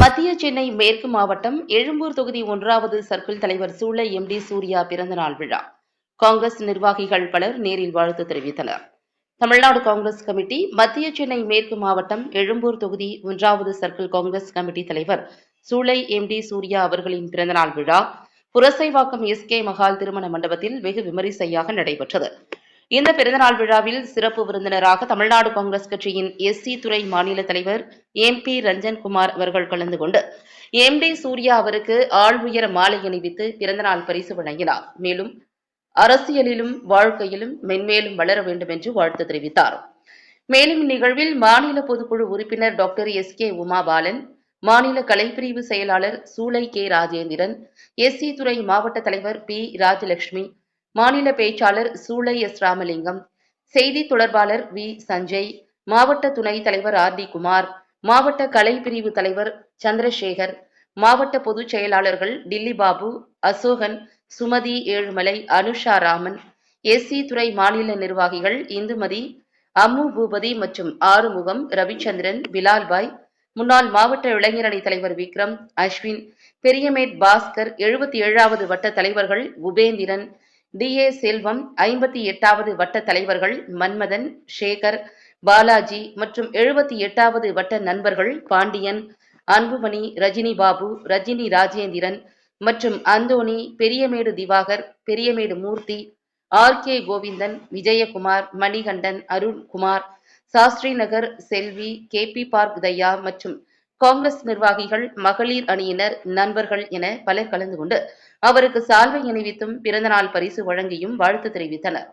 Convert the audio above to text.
மத்திய சென்னை மேற்கு மாவட்டம் எழும்பூர் தொகுதி ஒன்றாவது சர்க்கிள் தலைவர் சூளை எம்டி சூர்யா பிறந்தநாள் விழா. காங்கிரஸ் நிர்வாகிகள் பலர் நேரில் வாழ்த்து தெரிவித்தனர். தமிழ்நாடு காங்கிரஸ் கமிட்டி மத்திய சென்னை மேற்கு மாவட்டம் எழும்பூர் தொகுதி ஒன்றாவது சர்க்கிள் காங்கிரஸ் கமிட்டி தலைவர் சூளை எம்டி சூர்யா அவர்களின் பிறந்தநாள் விழா புரசைவாக்கம் எஸ் கே மகால் திருமண மண்டபத்தில் வெகு விமரிசையாக நடைபெற்றது. இந்த பிறந்தநாள் விழாவில் சிறப்பு விருந்தினராக தமிழ்நாடு காங்கிரஸ் கட்சியின் எஸ்சி துறை மாநில தலைவர் எம் பி ரஞ்சன்குமார் அவர்கள் கலந்து கொண்டு எம் டி சூர்யா அவருக்கு ஆள் உயர மாலை அணிவித்து பிறந்தநாள் பரிசு வழங்கினார். மேலும் அரசியலிலும் வாழ்க்கையிலும் மென்மேலும் வளர வேண்டும் என்று வாழ்த்து தெரிவித்தார். மேலும் இந்நிகழ்வில் மாநில பொதுக்குழு உறுப்பினர் டாக்டர் எஸ் கே உமாபாலன் மாநில கலைப்பிரிவு செயலாளர் சூளை கே ராஜேந்திரன் எஸ்சி துறை மாவட்ட தலைவர் பி ராஜலட்சுமி மாநில பேச்சாளர் சூளை எஸ். ராமலிங்கம் செய்தி தொடர்பாளர் வி. சஞ்சய் மாவட்ட துணைத் தலைவர் ஆர். டி. குமார் மாவட்ட கலை பிரிவு தலைவர் சந்திரசேகர் மாவட்ட பொதுச் செயலாளர்கள் டில்லி பாபு அசோகன் சுமதி ஏழுமலை அனுஷா ராமன் எஸ்சி துறை மாநில நிர்வாகிகள் இந்துமதி அம்மு பூபதி மற்றும் ஆறுமுகம் ரவிச்சந்திரன் பிலால்பாய் முன்னாள் மாவட்ட இளைஞரணி தலைவர் விக்ரம் அஸ்வின் பெரியமேட் பாஸ்கர் எழுபத்தி ஏழாவது வட்ட தலைவர்கள் உபேந்திரன் டி. ஏ. செல்வம் ஐம்பத்தி எட்டாவது வட்ட தலைவர்கள் மன்மதன் சேகர் பாலாஜி மற்றும் எழுபத்தி எட்டாவது வட்ட நண்பர்கள் பாண்டியன் அன்புமணி ரஜினி பாபு ரஜினி ராஜேந்திரன் மற்றும் Anthony Periyamedu Diwakar Periyamedu Murthy R. K. Govindan Vijayakumar Manikandan Arunkumar Shastri Nagar Selvi K. P. Park Daya மற்றும் காங்கிரஸ் நிர்வாகிகள் மகளிர் அணியினர் நண்பர்கள் என பலர் கலந்து கொண்டு அவருக்கு சால்வை அணிவித்தும் பிறந்தநாள் பரிசு வழங்கியும் வாழ்த்து தெரிவித்தனர்.